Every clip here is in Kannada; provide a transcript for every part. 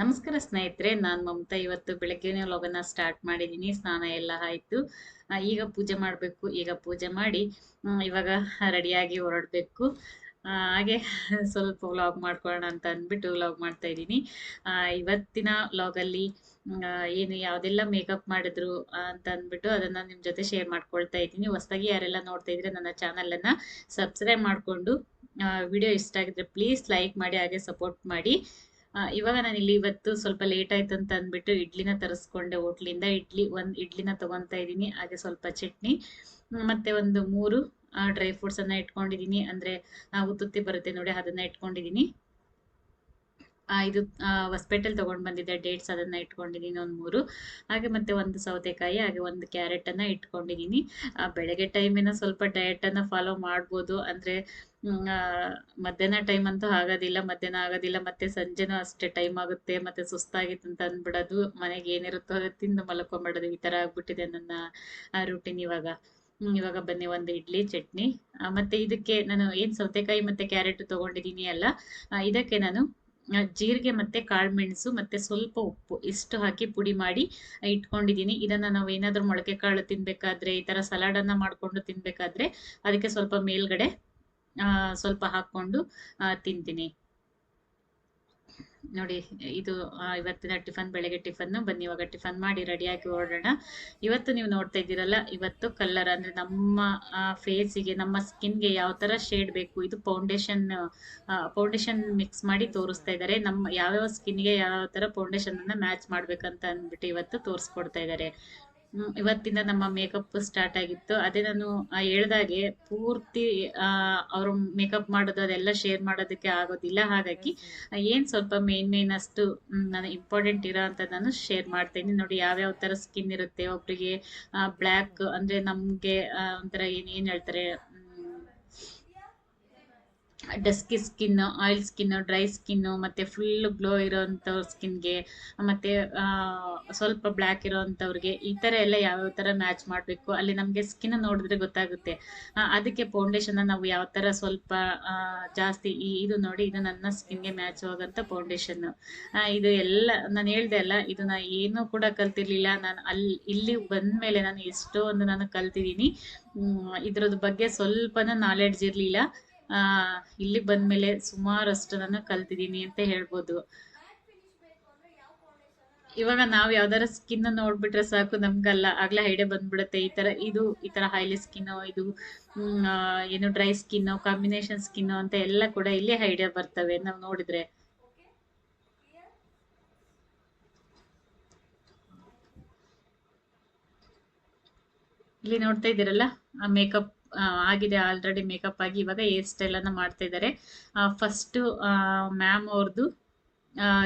ನಮಸ್ಕಾರ ಸ್ನೇಹಿತರೆ, ನಾನು ಮಮತಾ. ಇವತ್ತು ಬೆಳಗ್ಗೆನೇ ಲಗನ ಸ್ಟಾರ್ಟ್ ಮಾಡಿದ್ದೀನಿ ಸ್ನಾನ ಎಲ್ಲ ಆಯ್ತು. ಈಗ ಪೂಜೆ ಮಾಡಬೇಕು. ಈಗ ಪೂಜೆ ಮಾಡಿ ಇವಾಗ ರೆಡಿಯಾಗಿ ಹೊರಡಬೇಕು. ಹಾಗೆ ಸ್ವಲ್ಪ ವ್ಲಾಗ್ ಮಾಡ್ಕೊಳ್ಳೋಣ ಅಂತ ಅಂದ್ಬಿಟ್ಟು ವ್ಲಾಗ್ ಮಾಡ್ತಾ ಇದ್ದೀನಿ. ಇವತ್ತಿನ ವ್ಲಾಗಲ್ಲಿ ಏನು ಯಾವುದೆಲ್ಲ ಮೇಕಪ್ ಮಾಡಿದ್ರು ಅಂತ ಅಂದ್ಬಿಟ್ಟು ಅದನ್ನ ನಿಮ್ಮ ಜೊತೆ ಶೇರ್ ಮಾಡ್ಕೊಳ್ತಾ ಇದ್ದೀನಿ. ಹೊಸದಾಗಿ ಯಾರೆಲ್ಲ ನೋಡ್ತಾ ಇದ್ರೆ ನನ್ನ ಚಾನಲನ್ನು ಸಬ್ಸ್ಕ್ರೈಬ್ ಮಾಡಿಕೊಂಡು ವಿಡಿಯೋ ಇಷ್ಟ ಆಗಿದ್ರೆ ಪ್ಲೀಸ್ ಲೈಕ್ ಮಾಡಿ, ಹಾಗೆ ಸಪೋರ್ಟ್ ಮಾಡಿ. ಇವಾಗ ನಾನು ಇಲ್ಲಿ ಇವತ್ತು ಸ್ವಲ್ಪ ಲೇಟ್ ಆಯ್ತು ಅಂತ ಅಂದ್ಬಿಟ್ಟು ಇಡ್ಲಿನ ತರಿಸ್ಕೊಂಡೆ ಹೋಟ್ಲಿಂದ. ಇಡ್ಲಿ ಒಂದು ಇಡ್ಲಿನ ತಗೊಂತಾ ಇದ್ದೀನಿ, ಹಾಗೆ ಸ್ವಲ್ಪ ಚಟ್ನಿ, ಮತ್ತೆ ಒಂದು ಮೂರು ಡ್ರೈ ಫ್ರೂಟ್ಸ್ ಅನ್ನ ಇಟ್ಕೊಂಡಿದ್ದೀನಿ. ಅಂದ್ರೆ ಉತ್ತುತ್ತಿ ಬರುತ್ತೆ ನೋಡಿ, ಅದನ್ನ ಇಟ್ಕೊಂಡಿದ್ದೀನಿ. ಇದು ಹೊಸಪೇಟೆಲ್ ತೊಗೊಂಡು ಬಂದಿದ್ದೆ ಡೇಟ್ಸ್ ಅದನ್ನ ಇಟ್ಕೊಂಡಿದ್ದೀನಿ ಒಂದು ಮೂರು. ಹಾಗೆ ಮತ್ತೆ ಒಂದು ಸೌತೆಕಾಯಿ, ಹಾಗೆ ಒಂದು ಕ್ಯಾರೆಟ್ ಅನ್ನ ಇಟ್ಕೊಂಡಿದ್ದೀನಿ ಬೆಳಗ್ಗೆ ಟೈಮಿನ ಸ್ವಲ್ಪ ಡಯಟನ್ನು ಫಾಲೋ ಮಾಡ್ಬೋದು. ಅಂದ್ರೆ ಮಧ್ಯಾಹ್ನ ಟೈಮ್ ಅಂತೂ ಆಗೋದಿಲ್ಲ, ಮಧ್ಯಾಹ್ನ ಆಗೋದಿಲ್ಲ, ಮತ್ತೆ ಸಂಜೆನೂ ಅಷ್ಟೇ ಟೈಮ್ ಆಗುತ್ತೆ, ಮತ್ತೆ ಸುಸ್ತಾಗಿತ್ತು ಅಂತ ಅಂದ್ಬಿಡೋದು. ಮನೆಗೆ ಏನಿರುತ್ತೋ ಅದು ತಿಂದು ಮಲ್ಕೊಂಬಿಡೋದು, ಈ ತರ ಆಗ್ಬಿಟ್ಟಿದೆ ನನ್ನ ರೂಟೀನ್ ಇವಾಗ. ಇವಾಗ ಬನ್ನಿ, ಒಂದು ಇಡ್ಲಿ, ಚಟ್ನಿ. ಮತ್ತೆ ಇದಕ್ಕೆ ನಾನು ಏನ್ ಸೌತೆಕಾಯಿ ಮತ್ತೆ ಕ್ಯಾರೆಟ್ ತೊಗೊಂಡಿದ್ದೀನಿ ಅಲ್ಲ ಇದಕ್ಕೆ ನಾನು ಜೀರಿಗೆ ಮತ್ತೆ ಕಾಳುಮೆಣಸು ಮತ್ತೆ ಸ್ವಲ್ಪ ಉಪ್ಪು ಇಷ್ಟು ಹಾಕಿ ಪುಡಿ ಮಾಡಿ ಇಟ್ಕೊಂಡಿದ್ದೀನಿ. ಇದನ್ನ ನಾವು ಏನಾದರೂ ಮೊಳಕೆ ಕಾಳು ತಿನ್ಬೇಕಾದ್ರೆ, ಈ ಥರ ಸಲಾಡ್ ಮಾಡಿಕೊಂಡು ತಿನ್ಬೇಕಾದ್ರೆ, ಅದಕ್ಕೆ ಸ್ವಲ್ಪ ಮೇಲ್ಗಡೆ ಸ್ವಲ್ಪ ಹಾಕ್ಕೊಂಡು ತಿಂತೀನಿ. ನೋಡಿ, ಇದು ಇವತ್ತಿನ ಟಿಫನ್, ಬೆಳಗ್ಗೆ ಟಿಫನ್ ಬನ್ನಿ, ಇವಾಗ ಟಿಫನ್ ಮಾಡಿ ರೆಡಿಯಾಗಿ ಹೊರಡೋಣ ಇವತ್ತು ನೀವು ನೋಡ್ತಾ ಇದ್ದೀರಲ್ಲ, ಇವತ್ತು ಕಲರ್ ಅಂದ್ರೆ ನಮ್ಮ ಫೇಸಿಗೆ ನಮ್ಮ ಸ್ಕಿನ್ಗೆ ಯಾವ ತರ ಶೇಡ್ ಬೇಕು, ಇದು ಫೌಂಡೇಶನ್ ಫೌಂಡೇಶನ್ ಮಿಕ್ಸ್ ಮಾಡಿ ತೋರಿಸ್ತಾ ಇದ್ದಾರೆ. ನಮ್ಮ, ಯಾವ್ಯಾವ ಸ್ಕಿನ್ಗೆ ಯಾವ ತರ ಫೌಂಡೇಶನ್ ಅನ್ನ ಮ್ಯಾಚ್ ಮಾಡ್ಬೇಕಂತ ಅಂದ್ಬಿಟ್ಟು ಇವತ್ತು ತೋರಿಸ್ಕೊಡ್ತಾ ಇದ್ದಾರೆ. ಇವತ್ತಿಂದ ನಮ್ಮ ಮೇಕಪ್ ಸ್ಟಾರ್ಟ್ ಆಗಿತ್ತು. ಅದೇ ನಾನು ಹೇಳ್ದಾಗೆ ಪೂರ್ತಿ ಅವರು ಮೇಕಪ್ ಮಾಡೋದು, ಅದೆಲ್ಲ ಶೇರ್ ಮಾಡೋದಕ್ಕೆ ಆಗೋದಿಲ್ಲ. ಹಾಗಾಗಿ ಏನ್ ಸ್ವಲ್ಪ ಮೇನ್ ಮೇನ್ ಅಷ್ಟು ನಾನು ಇಂಪಾರ್ಟೆಂಟ್ ಇರೋ ನಾನು ಶೇರ್ ಮಾಡ್ತೇನೆ. ನೋಡಿ, ಯಾವ್ಯಾವ ತರ ಸ್ಕಿನ್ ಇರುತ್ತೆ, ಒಬ್ರಿಗೆ ಬ್ಲ್ಯಾಕ್ ಅಂದ್ರೆ ನಮ್ಗೆ ಒಂಥರ ಏನ್ ಏನ್ ಹೇಳ್ತಾರೆ dusky skin oil skin dry skin ಮತ್ತೆ ಫುಲ್ ಗ್ಲೋ ಇರೋಂಥವ್ರ ಸ್ಕಿನ್ಗೆ ಮತ್ತೆ ಸ್ವಲ್ಪ ಬ್ಲ್ಯಾಕ್ ಇರೋಂಥವ್ರಿಗೆ ಈ ತರ ಎಲ್ಲ ಯಾವ್ಯಾವ ತರ ಮ್ಯಾಚ್ ಮಾಡಬೇಕು. ಅಲ್ಲಿ ನಮಗೆ ಸ್ಕಿನ್ ನೋಡಿದ್ರೆ ಗೊತ್ತಾಗುತ್ತೆ. ಅದಕ್ಕೆ ಫೌಂಡೇಶನ್ ನಾವು ಯಾವ ತರ ಸ್ವಲ್ಪ ಜಾಸ್ತಿ ಇದು ನೋಡಿ, ಇದು ನನ್ನ ಸ್ಕಿನ್ಗೆ ಮ್ಯಾಚ್ ಆಗೋಂಥ ಫೌಂಡೇಶನ್ ಇದು ಎಲ್ಲ, ನಾನು ಹೇಳ್ದೆ ಅಲ್ಲ, ಇದು ನಾ ಏನೂ ಕೂಡ ಕಲ್ತಿರ್ಲಿಲ್ಲ. ನಾನು ಅಲ್ಲಿ ಇಲ್ಲಿ ಬಂದ್ಮೇಲೆ ನಾನು ಎಷ್ಟೋ ಒಂದು ನಾನು ಕಲ್ತಿದ್ದೀನಿ. ಇದ್ರದ್ ಬಗ್ಗೆ ಸ್ವಲ್ಪನೂ ನಾಲೆಡ್ಜ್ ಇರಲಿಲ್ಲ. ಇಲ್ಲಿ ಬಂದ್ಮೇಲೆ ಸುಮಾರಷ್ಟು ನಾನು ಕಲ್ತಿದ್ದೀನಿ ಅಂತ ಹೇಳ್ಬೋದು. ಇವಾಗ ನಾವ್ ಯಾವ್ದಾರ ಸ್ಕಿನ್ ನೋಡ್ಬಿಟ್ರೆ ಸಾಕು ನಮ್ಗಲ್ಲ. ಆಗ್ಲೇ ಐಡಿಯಾ ಬಂದ್ಬಿಡುತ್ತೆ. ಈ ತರ ಇದು, ಈ ತರ ಹೈಲಿ ಸ್ಕಿನ್ ಇದು ಏನು ಡ್ರೈ ಸ್ಕಿನ್ ಕಾಂಬಿನೇಷನ್ ಸ್ಕಿನ್ ಅಂತ ಎಲ್ಲ ಕೂಡ ಇಲ್ಲಿ ಐಡಿಯಾ ಬರ್ತವೆ ನಾವ್ ನೋಡಿದ್ರೆ. ಇಲ್ಲಿ ನೋಡ್ತಾ ಇದ್ದೀರಲ್ಲ ಮೇಕಪ್ ಆಗಿದೆ ಆಲ್ರೆಡಿ ಮೇಕಪ್ ಆಗಿ ಇವಾಗ ಹೇರ್ ಸ್ಟೈಲ್ ಅನ್ನ ಮಾಡ್ತಾ ಇದ್ದಾರೆ. ಫಸ್ಟ್ ಮ್ಯಾಮ್ ಅವ್ರದ್ದು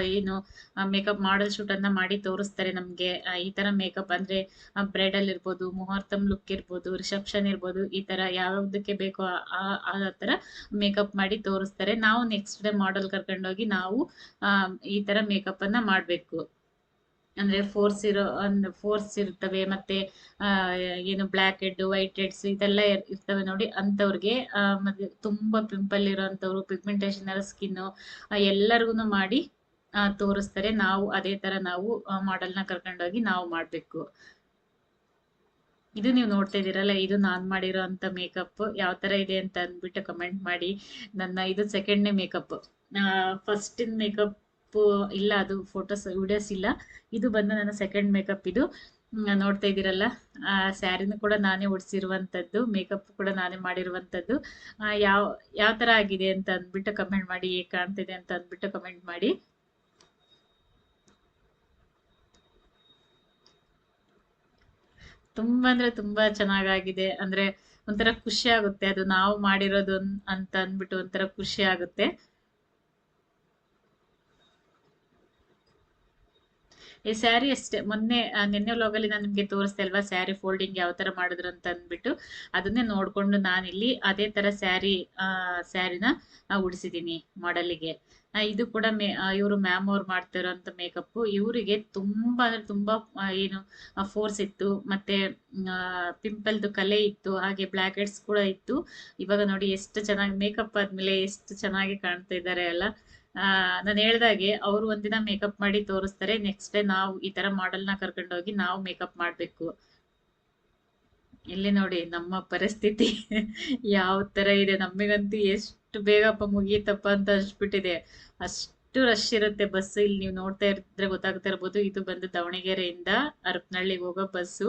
ಏನು ಮೇಕಪ್ ಮಾಡಲ್ ಶೂಟ್ ಅನ್ನ ಮಾಡಿ ತೋರಿಸ್ತಾರೆ ನಮ್ಗೆ. ಈ ತರ ಮೇಕಪ್ ಅಂದ್ರೆ ಬ್ರೈಡಲ್ ಇರ್ಬೋದು ಮುಹೂರ್ತಂ ಲುಕ್ ಇರ್ಬೋದು ರಿಸೆಪ್ಷನ್ ಇರ್ಬೋದು, ಈ ತರ ಯಾವ್ದಕ್ಕೆ ಬೇಕೋ ಆ- ತರ ಮೇಕಪ್ ಮಾಡಿ ತೋರಿಸ್ತಾರೆ. ನಾವು ನೆಕ್ಸ್ಟ್ ಡೇ ಮಾಡಲ್ ಕರ್ಕೊಂಡೋಗಿ ನಾವು ಈ ತರ ಮೇಕಪ್ ಅನ್ನ ಮಾಡ್ಬೇಕು. ಅಂದ್ರೆ ಫೋರ್ಸ್ ಇರೋ, ಅಂದ್ರೆ ಫೋರ್ಸ್ ಇರ್ತವೆ ಮತ್ತೆ ಏನು ಬ್ಲ್ಯಾಕ್ ಹೆಡ್ ವೈಟ್ ಹೆಡ್ಸ್ ಇದೆಲ್ಲ ಇರ್- ಇರ್ತವೆ ನೋಡಿ ಅಂಥವ್ರಿಗೆ ಮತ್ತೆ ತುಂಬಾ ಪಿಂಪಲ್ ಇರೋಂಥವ್ರು ಪಿಗ್ಮೆಂಟೇಷನ್ ಇರೋ ಸ್ಕಿನ್ ಎಲ್ಲರಿಗೂ ಮಾಡಿ ತೋರಿಸ್ತಾರೆ. ನಾವು ಅದೇ ತರ ನಾವು ಮಾಡೆಲ್ನ ಕರ್ಕೊಂಡೋಗಿ ನಾವು ಮಾಡ್ಬೇಕು. ಇದು ನೀವು ನೋಡ್ತಾ ಇದೀರಲ್ಲ ಇದು ನಾನ್ ಮಾಡಿರೋ ಅಂತ ಮೇಕಪ್ ಯಾವ ತರ ಇದೆ ಅಂತ ಅಂದ್ಬಿಟ್ಟು ಕಮೆಂಟ್ ಮಾಡಿ. ನನ್ನ ಇದು ಸೆಕೆಂಡ್ನೇ ಮೇಕಪ್ ಫಸ್ಟ್ ಮೇಕಪ್ ಇಲ್ಲ ಅದು ಫೋಟೋಸ್ ವಿಡಿಯೋಸ್ ಇಲ್ಲ. ಇದು ಬಂದು ನನ್ನ ಸೆಕೆಂಡ್ ಮೇಕಪ್ ಇದು. ನೋಡ್ತಾ ಇದ್ದೀರಲ್ಲ ಸ್ಯಾರಿನೂ ಕೂಡ ನಾನೇ ಉಡ್ಸಿರುವಂತದ್ದು ಮೇಕಪ್ ಕೂಡ ನಾನೇ ಮಾಡಿರುವಂತದ್ದು. ಆ, ಯಾವ ಯಾವ ತರ ಆಗಿದೆ ಅಂತ ಅಂದ್ಬಿಟ್ಟು ಕಮೆಂಟ್ ಮಾಡಿ ಹೇಗೆ ಕಾಣ್ತಿದೆ ಅಂತ ಅಂದ್ಬಿಟ್ಟು ಕಮೆಂಟ್ ಮಾಡಿ. ತುಂಬಾ ಅಂದ್ರೆ ತುಂಬಾ ಚೆನ್ನಾಗಾಗಿದೆ. ಅಂದ್ರೆ ಒಂಥರ ಖುಷಿ ಆಗುತ್ತೆ. ಅದು ನಾವು ಮಾಡಿರೋದು ಅಂತ ಅಂದ್ಬಿಟ್ಟು ಒಂಥರ ಖುಷಿ ಆಗುತ್ತೆ. ಈ ಸ್ಯಾರಿ ಅಷ್ಟೇ. ಮೊನ್ನೆ ನಿನ್ನೆ ವ್ಲಾಗಲ್ಲಿ ನಾನು ನಿಮ್ಗೆ ತೋರಿಸ್ದೆ ಅಲ್ವಾ, ಸ್ಯಾರಿ ಫೋಲ್ಡಿಂಗ್ ಯಾವ ತರ ಮಾಡಿದ್ರು ಅಂತ ಅಂದ್ಬಿಟ್ಟು. ಅದನ್ನೇ ನೋಡ್ಕೊಂಡು ಇಲ್ಲಿ ಅದೇ ತರ ಸ್ಯಾರಿ ಸ್ಯಾರಿನ ಉಡಿಸಿದೀನಿ ಮಾಡಲಿಗೆ ಇದು ಕೂಡ ಮೇ ಇವರು ಮ್ಯಾಮ್ ಅವ್ರು ಮಾಡ್ತಿರೋಂಥ ಮೇಕಪ್ ಇವರಿಗೆ ತುಂಬಾ, ಅಂದ್ರೆ ತುಂಬಾ ಏನು ಫೋರ್ಸ್ ಇತ್ತು. ಮತ್ತೆ ಪಿಂಪಲ್ದು ಕಲೆ ಇತ್ತು. ಹಾಗೆ ಬ್ಲ್ಯಾಕ್ ಹೆಡ್ಸ್ ಕೂಡ ಇತ್ತು. ಇವಾಗ ನೋಡಿ ಎಷ್ಟು ಚೆನ್ನಾಗಿ ಮೇಕಪ್ ಆದ್ಮೇಲೆ ಎಷ್ಟು ಚೆನ್ನಾಗಿ ಕಾಣ್ತಾ ಇದ್ದಾರೆ ಅಲ್ಲ. ನಾನು ಹೇಳ್ದಾಗೆ ಅವರು ಒಂದಿನ ಮೇಕಪ್ ಮಾಡಿ ತೋರಿಸ್ತಾರೆ ನೆಕ್ಸ್ಟ್ ಡೇ ನಾವು ಈ ತರ ಮಾಡೆಲ್ನ ಕರ್ಕೊಂಡೋಗಿ ನಾವು ಮೇಕಪ್ ಮಾಡ್ಬೇಕು. ಇಲ್ಲಿ ನೋಡಿ ನಮ್ಮ ಪರಿಸ್ಥಿತಿ ಯಾವ ತರ ಇದೆ. ನಮಗಂತೂ ಎಷ್ಟು ಬೇಗಪ್ಪ ಮುಗೀತಪ್ಪ ಅಂತ ಅನ್ಸ್ಬಿಟ್ಟಿದೆ. ಅಷ್ಟು ರಶ್ ಇರುತ್ತೆ ಬಸ್ ಇಲ್ಲಿ ನೀವು ನೋಡ್ತಾ ಇದ್ರೆ ಗೊತ್ತಾಗ್ತಾ ಇರ್ಬೋದು. ಇದು ಬಂದು ದಾವಣಗೆರೆಯಿಂದ ಹರಪನಹಳ್ಳಿಗೆ ಹೋಗೋ ಬಸ್ಸು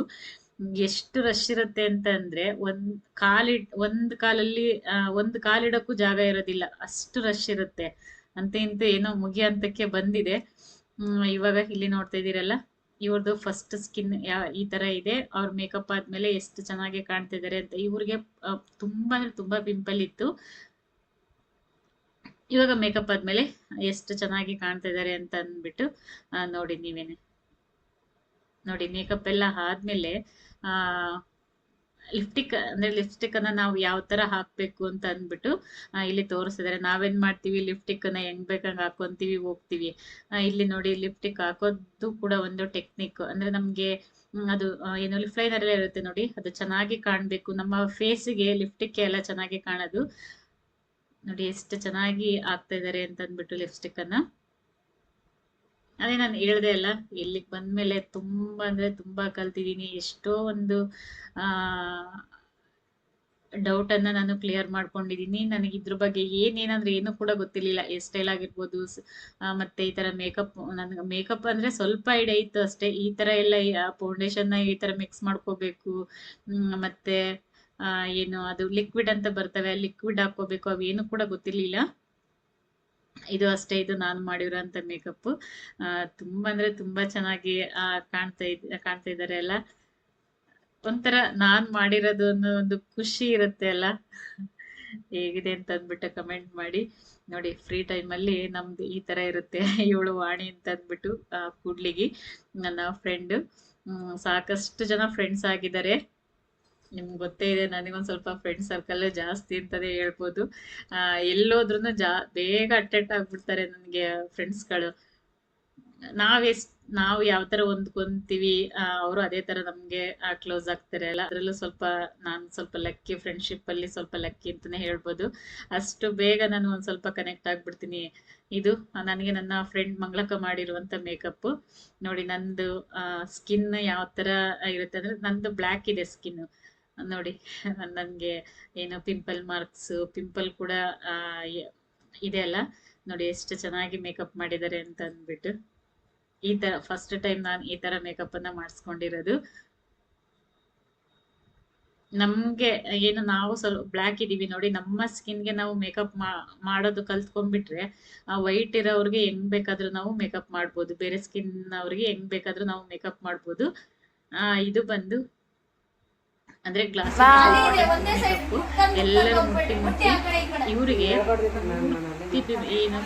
ಎಷ್ಟು ರಶ್ ಇರುತ್ತೆ ಅಂತ ಅಂದ್ರೆ ಒಂದ್ ಕಾಲಿಡ್ ಒಂದ್ ಕಾಲಲ್ಲಿ ಆ, ಒಂದ್ ಕಾಲಿಡಕ್ಕೂ ಜಾಗ ಇರೋದಿಲ್ಲ. ಅಷ್ಟು ರಶ್ ಇರುತ್ತೆ. ಅಂತ ಇಂತ ಏನೋ ಮುಗಿ ಹಂತಕ್ಕೆ ಬಂದಿದೆ. ಇವಾಗ ಇಲ್ಲಿ ನೋಡ್ತಾ ಇದ್ದೀರಲ್ಲ ಇವ್ರದ್ದು ಫಸ್ಟ್ ಸ್ಕಿನ್ ಈ ತರ ಇದೆ. ಅವ್ರ ಮೇಕಪ್ ಆದ್ಮೇಲೆ ಎಷ್ಟು ಚೆನ್ನಾಗಿ ಕಾಣ್ತಿದ್ದಾರೆ ಅಂತ ಇವ್ರಿಗೆ ತುಂಬಾ ಅಂದ್ರೆ ತುಂಬಾ ಪಿಂಪಲ್ ಇತ್ತು. ಇವಾಗ ಮೇಕಪ್ ಆದ್ಮೇಲೆ ಎಷ್ಟು ಚೆನ್ನಾಗಿ ಕಾಣ್ತಾ ಇದಾರೆ ಅಂತ ಅಂದ್ಬಿಟ್ಟು ನೋಡಿ ನೀವೇನೆ. ನೋಡಿ ಮೇಕಪ್ ಎಲ್ಲ ಆದ್ಮೇಲೆ, ಆ ಲಿಪ್ಟಿಕ್, ಅಂದ್ರೆ ಲಿಪ್ಸ್ಟಿಕ್ ಅನ್ನ ನಾವು ಯಾವ ತರ ಹಾಕ್ಬೇಕು ಅಂತ ಅಂದ್ಬಿಟ್ಟು ಇಲ್ಲಿ ತೋರಿಸಿದ್ರೆ ನಾವೇನ್ ಮಾಡ್ತೀವಿ? ಲಿಪ್ಟಿಕ್ ಅನ್ನ ಹೆಂಗ್ ಬೇಕಂಗ್ ಹಾಕೊಂತೀವಿ, ಹೋಗ್ತೀವಿ. ಇಲ್ಲಿ ನೋಡಿ ಲಿಪ್ಟಿಕ್ ಹಾಕೋದು ಕೂಡ ಒಂದು ಟೆಕ್ನಿಕ್. ಅಂದ್ರೆ ನಮ್ಗೆ ಅದು ಏನು ಲಿಪ್ ಲೈನರ್ ಎಲ್ಲ ಇರುತ್ತೆ ನೋಡಿ, ಅದು ಚೆನ್ನಾಗಿ ಕಾಣ್ಬೇಕು. ನಮ್ಮ ಫೇಸಿಗೆ ಲಿಪ್ಟಿಕ್ ಎಲ್ಲ ಚೆನ್ನಾಗಿ ಕಾಣೋದು. ನೋಡಿ, ಎಷ್ಟು ಚೆನ್ನಾಗಿ ಆಗ್ತಾ ಇದಾರೆ ಅಂತ ಅಂದ್ಬಿಟ್ಟು ಲಿಪ್ಸ್ಟಿಕ್ ಅನ್ನ. ಅದೇ ನಾನು ಹೇಳ್ದೆ ಅಲ್ಲ, ಇಲ್ಲಿಗೆ ಬಂದ್ಮೇಲೆ ತುಂಬಾ ಅಂದ್ರೆ ತುಂಬಾ ಕಲ್ತಿದೀನಿ. ಎಷ್ಟೋ ಒಂದು, ಆ ಡೌಟ್ ಅನ್ನ ನಾನು ಕ್ಲಿಯರ್ ಮಾಡ್ಕೊಂಡಿದೀನಿ. ನನಗೆ ಇದ್ರ ಬಗ್ಗೆ ಏನೇನಂದ್ರೆ ಏನು ಕೂಡ ಗೊತ್ತಿರ್ಲಿಲ್ಲ. ಹೇರ್ ಸ್ಟೈಲ್ ಆಗಿರ್ಬೋದು ಮತ್ತೆ ಈ ತರ ಮೇಕಪ್ ನನ್ಗೆ ಮೇಕಪ್ ಅಂದ್ರೆ ಸ್ವಲ್ಪ ಐಡಿಯಾ ಇತ್ತು ಅಷ್ಟೇ. ಈ ತರ ಎಲ್ಲ ಫೌಂಡೇಶನ್ನ ಈ ತರ ಮಿಕ್ಸ್ ಮಾಡ್ಕೋಬೇಕು. ಮತ್ತೆ ಏನು ಅದು ಲಿಕ್ವಿಡ್ ಅಂತ ಬರ್ತವೆ ಲಿಕ್ವಿಡ್ ಹಾಕೋಬೇಕು ಅವೇನು ಕೂಡ ಗೊತ್ತಿರ್ಲಿಲ್ಲ. ಇದು ಅಷ್ಟೇ, ಇದು ನಾನು ಮಾಡಿರೋಂಥ ಮೇಕಪ್ ತುಂಬಾ ಅಂದ್ರೆ ತುಂಬಾ ಚೆನ್ನಾಗಿ ಕಾಣ್ತಾ ಇದ್, ಕಾಣ್ತಾ ಇದ್ದಾರೆ ಎಲ್ಲ. ಒಂಥರ ನಾನ್ ಮಾಡಿರೋದು ಅನ್ನೋ ಒಂದು ಖುಷಿ ಇರುತ್ತೆ ಅಲ್ಲ ಹೇಗಿದೆ ಅಂತ ಅಂದ್ಬಿಟ್ಟು ಕಮೆಂಟ್ ಮಾಡಿ. ನೋಡಿ ಫ್ರೀ ಟೈಮಲ್ಲಿ ನಮ್ದು ಈ ತರ ಇರುತ್ತೆ. ಇವಳು ವಾಣಿ ಅಂತ ಅಂದ್ಬಿಟ್ಟು ಕೂಡ್ಲಿಗಿ, ನನ್ನ ಫ್ರೆಂಡ್ ಸಾಕಷ್ಟು ಜನ ಫ್ರೆಂಡ್ಸ್ ಆಗಿದ್ದಾರೆ. ನಿಮ್ಗೆ ಗೊತ್ತೇ ಇದೆ ನನಗೊಂದು ಸ್ವಲ್ಪ ಫ್ರೆಂಡ್ ಸರ್ಕಲ್ ಜಾಸ್ತಿ ಅಂತಾನೆ ಹೇಳ್ಬೋದು. ಆ, ಎಲ್ಲೋದ್ರೂ ಜಾ ಬೇಗ ಅಟ್ರಾಕ್ಟ್ ಆಗ್ಬಿಡ್ತಾರೆ ನನಗೆ ಫ್ರೆಂಡ್ಸ್ಗಳು ನಾವ್ ಎಷ್ಟ್ ನಾವು ಯಾವ ತರ ಹೊಂದ್ಕೊಂತೀವಿ ಅವರು ಅದೇ ತರ ನಮ್ಗೆ ಕ್ಲೋಸ್ ಆಗ್ತಾರೆ ಅಲ್ಲ. ಅದ್ರಲ್ಲೂ ಸ್ವಲ್ಪ ನಾನು ಸ್ವಲ್ಪ ಲಕ್ಕಿ ಫ್ರೆಂಡ್ಶಿಪ್ ಅಲ್ಲಿ ಸ್ವಲ್ಪ ಲಕ್ಕಿ ಅಂತಾನೆ ಹೇಳ್ಬೋದು. ಅಷ್ಟು ಬೇಗ ನಾನು ಒಂದ್ ಸ್ವಲ್ಪ ಕನೆಕ್ಟ್ ಆಗ್ಬಿಡ್ತೀನಿ. ಇದು ನನಗೆ ನನ್ನ ಫ್ರೆಂಡ್ ಮಂಗಳಕ ಮಾಡಿರುವಂತ ಮೇಕಪ್ ನೋಡಿ ನಂದು ಸ್ಕಿನ್ ಯಾವ ತರ ಇರುತ್ತೆ ಅಂದ್ರೆ ನಂದು ಬ್ಲ್ಯಾಕ್ ಇದೆ ಸ್ಕಿನ್ ನೋಡಿ, ನನ್ಗೆ ಏನು ಪಿಂಪಲ್ ಮಾರ್ಕ್ಸ್ ಪಿಂಪಲ್ ಕೂಡ ಇದೆ ಅಲ್ಲ. ನೋಡಿ, ಎಷ್ಟು ಚೆನ್ನಾಗಿ ಮೇಕಪ್ ಮಾಡಿದ್ದಾರೆ ಅಂತ ಅಂದ್ಬಿಟ್ಟು. ಈ ತರ ಫಸ್ಟ್ ಟೈಮ್ ನಾನು ಈ ತರ ಮೇಕಪ್ ಅನ್ನ ಮಾಡಿಸ್ಕೊಂಡಿರೋದು. ನಮ್ಗೆ ಏನು, ನಾವು ಸ್ವಲ್ಪ ಬ್ಲ್ಯಾಕ್ ಇದೀವಿ ನೋಡಿ, ನಮ್ಮ ಸ್ಕಿನ್ಗೆ ನಾವು ಮೇಕಪ್ ಮಾಡೋದು ಕಲ್ತ್ಕೊಂಡ್ಬಿಟ್ರೆ, ಆ ವೈಟ್ ಇರೋವ್ರಿಗೆ ಹೆಂಗ್ ಬೇಕಾದ್ರೂ ನಾವು ಮೇಕಪ್ ಮಾಡ್ಬೋದು. ಬೇರೆ ಸ್ಕಿನ್ ಅವ್ರಿಗೆ ಹೆಂಗ್ ಬೇಕಾದ್ರೂ ನಾವು ಮೇಕಪ್ ಮಾಡ್ಬೋದು. ಆ, ಇದು ಬಂದು ಅಂದ್ರೆ ಗ್ಲಾಸ್ ಎಲ್ಲರೂ ಮುಟ್ಟಿ ಮುಟ್ಟಿ ಇವರಿಗೆ ಏನು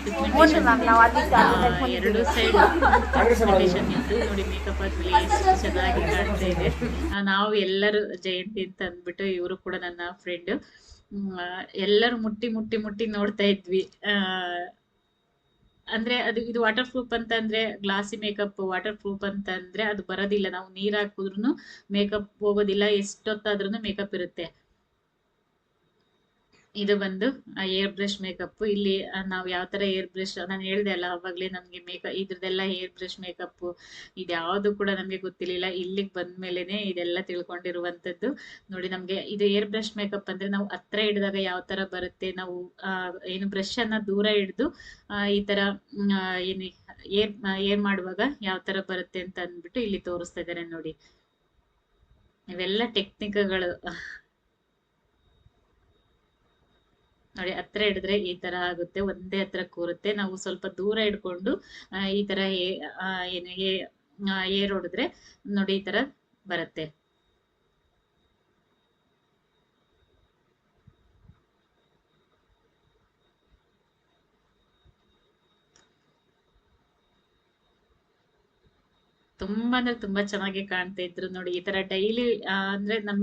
ಎರಡು ಸೈಡ್ ಇತ್ತು ನೋಡಿ ಮೇಕಪ್ ಆದ್ಮೇಲೆ ಎಷ್ಟು ಚೆನ್ನಾಗಿ ಕಾಣ್ತಾ ಇದೆ. ನಾವು ಎಲ್ಲರೂ ಜಯಂತಿ ಅಂತ ಅಂದ್ಬಿಟ್ಟು ಇವರು ಕೂಡ ನನ್ನ ಫ್ರೆಂಡ್ ಎಲ್ಲರೂ ಮುಟ್ಟಿ ಮುಟ್ಟಿ ಮುಟ್ಟಿ ನೋಡ್ತಾ ಇದ್ವಿ. ಆ ಅಂದ್ರೆ ಅದು ಇದು ವಾಟರ್ ಪ್ರೂಫ್ ಅಂತ ಅಂದ್ರೆ ಗ್ಲಾಸಿ ಮೇಕಪ್ ವಾಟರ್ ಪ್ರೂಫ್ ಅಂತ ಅಂದ್ರೆ ಅದು ಬರೋದಿಲ್ಲ. ನಾವು ನೀರ್ ಹಾಕಿದ್ರು ಮೇಕಪ್ ಹೋಗೋದಿಲ್ಲ ಎಷ್ಟೊತ್ತಾದ್ರೂ ಮೇಕಪ್ ಇರುತ್ತೆ. ಇದು ಬಂದು ಏರ್ ಬ್ರಷ್ ಮೇಕಪ್ ಇಲ್ಲಿ ನಾವು ಯಾವ ತರ ಏರ್ ಬ್ರಷ್ ನಾನು ಹೇಳ್ದೆ ಅಲ್ಲ, ಅವಾಗ್ಲೇ ನಮ್ಗೆ ಮೇಕಪ್ ಇದ್ರದೆಲ್ಲ ಏರ್ ಬ್ರಷ್ ಮೇಕಪ್ ಇದ್ಯಾವುದು ಕೂಡ ನಮ್ಗೆ ಗೊತ್ತಿರ್ಲಿಲ್ಲ. ಇಲ್ಲಿಗೆ ಬಂದ್ಮೇಲೆನೆ ಇದೆಲ್ಲ ತಿಳ್ಕೊಂಡಿರುವಂತದ್ದು ನೋಡಿ, ನಮ್ಗೆ ಇದು ಏರ್ ಬ್ರಷ್ ಮೇಕಪ್ ಅಂದ್ರೆ ನಾವು ಹತ್ರ ಹಿಡಿದಾಗ ಯಾವ ತರ ಬರುತ್ತೆ, ನಾವು ಏನು ಬ್ರಷ್ ಅನ್ನ ದೂರ ಹಿಡಿದು ಈ ತರ ಏನು ಏರ್ ಏರ್ ಮಾಡುವಾಗ ಯಾವ ತರ ಬರುತ್ತೆ ಅಂತ ಅಂದ್ಬಿಟ್ಟು ಇಲ್ಲಿ ತೋರಿಸ್ತಾ ಇದ್ದಾರೆ ನೋಡಿ. ಇವೆಲ್ಲ ಟೆಕ್ನಿಕ್ಗಳು ನೋಡಿ, ಹತ್ರ ಹಿಡಿದ್ರೆ ಈ ತರ ಆಗುತ್ತೆ, ಒಂದೇ ಹತ್ರ ಕೂರುತ್ತೆ. ನಾವು ಸ್ವಲ್ಪ ದೂರ ಹಿಡ್ಕೊಂಡು ಈ ತರ ಏನು ಏರ್ ಹೊಡೆದ್ರೆ ನೋಡಿ ಈ ತರ ಬರುತ್ತೆ. ತುಂಬಾ ಅಂದ್ರೆ ತುಂಬಾ ಚೆನ್ನಾಗಿ ಕಾಣ್ತಾ ಇದ್ರು ನೋಡಿ, ಈ ತರ ಡೈಲಿ ಅಂದ್ರೆ ನಮ್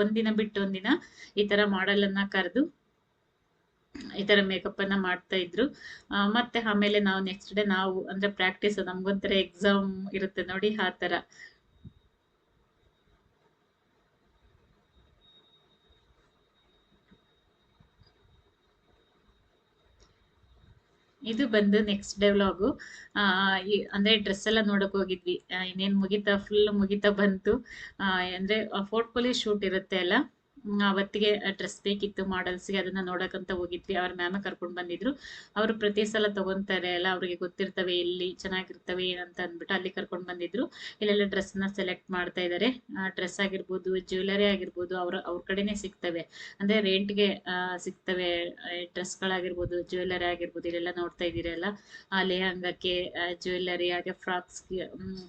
ಒಂದಿನ ಬಿಟ್ಟು ಒಂದಿನ ಈ ತರ ಮಾಡೆಲ್ ಅನ್ನ ಕರೆದು ಈ ತರ ಮೇಕಪ್ ಅನ್ನ ಮಾಡ್ತಾ ಇದ್ರು. ಮತ್ತೆ ಆಮೇಲೆ ನಾವು ನೆಕ್ಸ್ಟ್ ಡೇ ನಾವು ಅಂದ್ರೆ ಪ್ರಾಕ್ಟೀಸ್ ನಮ್ಗೊಂಥರ ಎಕ್ಸಾಮ್ ಇರುತ್ತೆ ನೋಡಿ ಆ ತರ. ಇದು ಬಂದು ನೆಕ್ಸ್ಟ್ ಡೇ ವ್ಲಾಗು ಅಂದ್ರೆ ಡ್ರೆಸ್ ಎಲ್ಲ ನೋಡಕ್ ಹೋಗಿದ್ವಿ. ಇನ್ನೇನ್ ಮುಗಿತಾ ಫುಲ್ ಮುಗಿತಾ ಬಂತು. ಅಂದ್ರೆ ಪೋರ್ಟ್ಫೋಲಿಯೋ ಶೂಟ್ ಇರುತ್ತೆ ಅಲ್ಲ? ಅವತ್ತಿಗೆ ಡ್ರೆಸ್ ಬೇಕಿತ್ತು ಮಾಡಲ್ಸ್ಗೆ ಅದನ್ನ ನೋಡಕ್ಕಂತ ಹೋಗಿದ್ವಿ. ಅವ್ರ ಮ್ಯಾಮ ಕರ್ಕೊಂಡ್ ಬಂದಿದ್ರು. ಅವರು ಪ್ರತಿ ಸಲ ತಗೊಂತಾರೆ ಅಲ್ಲ, ಅವ್ರಿಗೆ ಗೊತ್ತಿರ್ತವೆ ಎಲ್ಲಿ ಚೆನ್ನಾಗಿರ್ತವೆ ಏನಂತ ಅಂದ್ಬಿಟ್ಟು ಅಲ್ಲಿ ಕರ್ಕೊಂಡು ಬಂದಿದ್ರು. ಇಲ್ಲೆಲ್ಲ ನ ಸೆಲೆಕ್ಟ್ ಮಾಡ್ತಾ ಇದಾರೆ. ಡ್ರೆಸ್ ಆಗಿರ್ಬೋದು ಜ್ಯುವೆಲರಿ ಆಗಿರ್ಬೋದು, ಅವ್ರ ಅವ್ರ ಕಡೆನೆ ಸಿಗ್ತವೆ. ಅಂದ್ರೆ ರೆಂಟ್ಗೆ ಸಿಗ್ತವೆ ಡ್ರೆಸ್ಗಳಾಗಿರ್ಬೋದು ಜ್ಯುವೆಲರಿ ಆಗಿರ್ಬೋದು, ಇಲ್ಲೆಲ್ಲ ನೋಡ್ತಾ ಇದ್ದೀರಲ್ಲ. ಆ, ಲೆಹಂಗಕ್ಕೆ ಜ್ಯುವೆಲ್ಲರಿ ಹಾಗೆ ಫ್ರಾಕ್ಸ್ಗೆ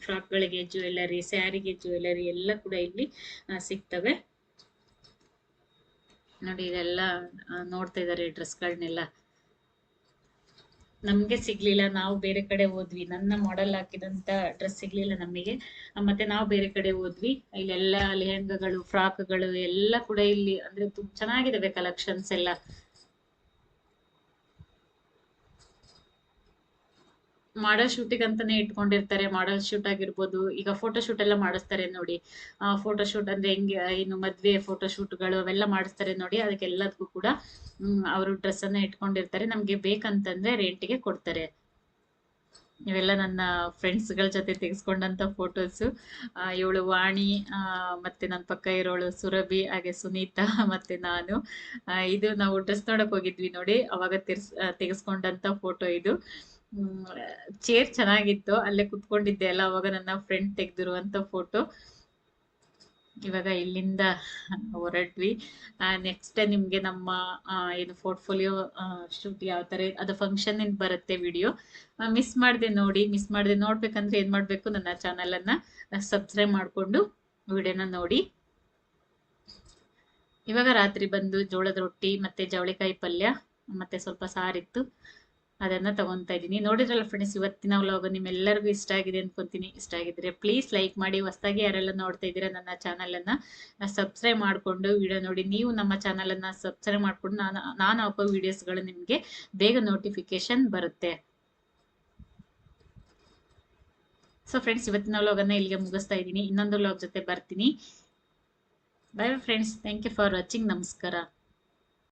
ಫ್ರಾಕ್ಗಳಿಗೆ ಜ್ಯುವೆಲ್ಲರಿ ಸ್ಯಾರಿಗೆ ಜ್ಯುವೆಲ್ಲರಿ ಎಲ್ಲ ಕೂಡ ಇಲ್ಲಿ ಸಿಗ್ತವೆ. ನೋಡಿ ಇದೆಲ್ಲ ನೋಡ್ತಾ ಇದ್ದಾರೆ ಡ್ರೆಸ್ಗಳನ್ನೆಲ್ಲ. ನಮ್ಗೆ ಸಿಗ್ಲಿಲ್ಲ, ನಾವು ಬೇರೆ ಕಡೆ ಹೋದ್ವಿ. ನನ್ನ ಮಾಡೆಲ್ ಹಾಕಿದಂತ ಡ್ರೆಸ್ ಸಿಗ್ಲಿಲ್ಲ ನಮಗೆ. ಮತ್ತೆ ನಾವು ಬೇರೆ ಕಡೆ ಹೋದ್ವಿ. ಇಲ್ಲೆಲ್ಲ ಫ್ರಾಕ್ ಫ್ರಾಕ್ಗಳು ಎಲ್ಲ ಕೂಡ ಇಲ್ಲಿ, ಅಂದ್ರೆ ತುಂಬಾ ಚೆನ್ನಾಗಿದಾವೆ ಕಲೆಕ್ಷನ್ಸ್ ಎಲ್ಲ. ಮಾಡಲ್ ಶೂಟಿಗೆ ಅಂತಾನೆ ಇಟ್ಕೊಂಡಿರ್ತಾರೆ. ಮಾಡಲ್ ಶೂಟ್ ಆಗಿರ್ಬೋದು, ಈಗ ಫೋಟೋ ಶೂಟ್ ಎಲ್ಲ ಮಾಡಿಸ್ತಾರೆ ನೋಡಿ. ಫೋಟೋ ಶೂಟ್ ಅಂದ್ರೆ ಹೆಂಗೆ, ಇನ್ನು ಮದ್ವೆ ಫೋಟೋ ಶೂಟ್ಗಳು ಅವೆಲ್ಲ ಮಾಡಿಸ್ತಾರೆ ನೋಡಿ. ಅದಕ್ಕೆಲ್ಲದಕ್ಕೂ ಕೂಡ ಅವರು ಡ್ರೆಸ್ ಅನ್ನ ಇಟ್ಕೊಂಡಿರ್ತಾರೆ. ನಮ್ಗೆ ಬೇಕಂತಂದ್ರೆ ರೆಂಟಿಗೆ ಕೊಡ್ತಾರೆ. ಇವೆಲ್ಲ ನನ್ನ ಫ್ರೆಂಡ್ಸ್ಗಳ ಜೊತೆ ತೆಗೆಸ್ಕೊಂಡಂತ ಫೋಟೋಸ್ ಇವಳು ವಾಣಿ ಮತ್ತೆ ನನ್ನ ಪಕ್ಕ ಇರೋಳು ಸುರಭಿ, ಹಾಗೆ ಸುನೀತಾ, ಮತ್ತೆ ನಾನು. ಇದು ನಾವು ಡ್ರೆಸ್ ನೋಡಕ್ ಹೋಗಿದ್ವಿ ನೋಡಿ. ಅವಾಗ ತಿರ್ಸ್ ತೆಗೆಸ್ಕೊಂಡಂತ ಫೋಟೋ ಇದು. ಚೇರ್ ಚೆನ್ನಾಗಿತ್ತು. ಅಲ್ಲೇ ಕುತ್ಕೊಂಡಿದ್ದೆ ಅಲ್ಲ, ಅವಾಗ ನನ್ನ ಫ್ರೆಂಡ್ ತೆಗ್ದಿರುವಂತ ಫೋಟೋ ಇವಾಗ ಇಲ್ಲಿಂದ ಹೊರಟ್ವಿ. ನೆಕ್ಸ್ಟ್ ನಿಮ್ಗೆ ನಮ್ಮ ಏನು ಪೋರ್ಟ್ಫೋಲಿಯೋ ಶೂಟ್ ಯಾವ ತರ, ಅದು ಫಂಕ್ಷನ್ ಬರುತ್ತೆ ವಿಡಿಯೋ ಮಿಸ್ ಮಾಡಿದೆ ನೋಡಿ ಮಿಸ್ ಮಾಡಿದೆ ನೋಡ್ಬೇಕಂದ್ರೆ ಏನ್ ಮಾಡ್ಬೇಕು ನನ್ನ ಚಾನೆಲ್ ಅನ್ನ ಸಬ್ಸ್ಕ್ರೈಬ್ ಮಾಡ್ಕೊಂಡು ವಿಡಿಯೋನ ನೋಡಿ. ಇವಾಗ ರಾತ್ರಿ ಬಂದು ಜೋಳದ ರೊಟ್ಟಿ, ಮತ್ತೆ ಜವಳಿಕಾಯಿ ಪಲ್ಯ, ಮತ್ತೆ ಸ್ವಲ್ಪ ಸಾರಿತ್ತು ಅದನ್ನ ತಗೊಂತಾ ಇದ್ದೀನಿ. ನೋಡಿದ್ರಲ್ಲ ಫ್ರೆಂಡ್ಸ್ ಇವತ್ತಿನ ವ್ಲಾಗ್ ನಿಮ್ಮೆಲ್ಲರಿಗೂ ಇಷ್ಟ ಆಗಿದೆ ಅನ್ಕೊಂತೀನಿ. ಇಷ್ಟ ಆಗಿದ್ರೆ ಪ್ಲೀಸ್ ಲೈಕ್ ಮಾಡಿ. ಹೊಸದಾಗಿ ಯಾರೆಲ್ಲ ನೋಡ್ತಾ ಇದ್ದೀರಾ ನನ್ನ ಚಾನಲ್ ಅನ್ನ ಸಬ್ಸ್ಕ್ರೈಬ್ ಮಾಡ್ಕೊಂಡು ವಿಡಿಯೋ ನೋಡಿ. ನೀವು ನಮ್ಮ ಚಾನಲ್ ಅನ್ನ ಸಬ್ಸ್ಕ್ರೈಬ್ ಮಾಡ್ಕೊಂಡು ನಾನು ನಾನು ಹಾಕೋ ವಿಡಿಯೋಸ್ಗಳು ನಿಮಗೆ ಬೇಗ ನೋಟಿಫಿಕೇಶನ್ ಬರುತ್ತೆ. ಸೊ ಫ್ರೆಂಡ್ಸ್ ಇವತ್ತಿನ ವ್ಲಾಗನ್ನ ಇಲ್ಲಿಗೆ ಮುಗಿಸ್ತಾ ಇದ್ದೀನಿ. ಇನ್ನೊಂದು ವ್ಲಾಗ್ ಜೊತೆ ಬರ್ತೀನಿ. Bye friends thank you for watching ನಮಸ್ಕಾರ.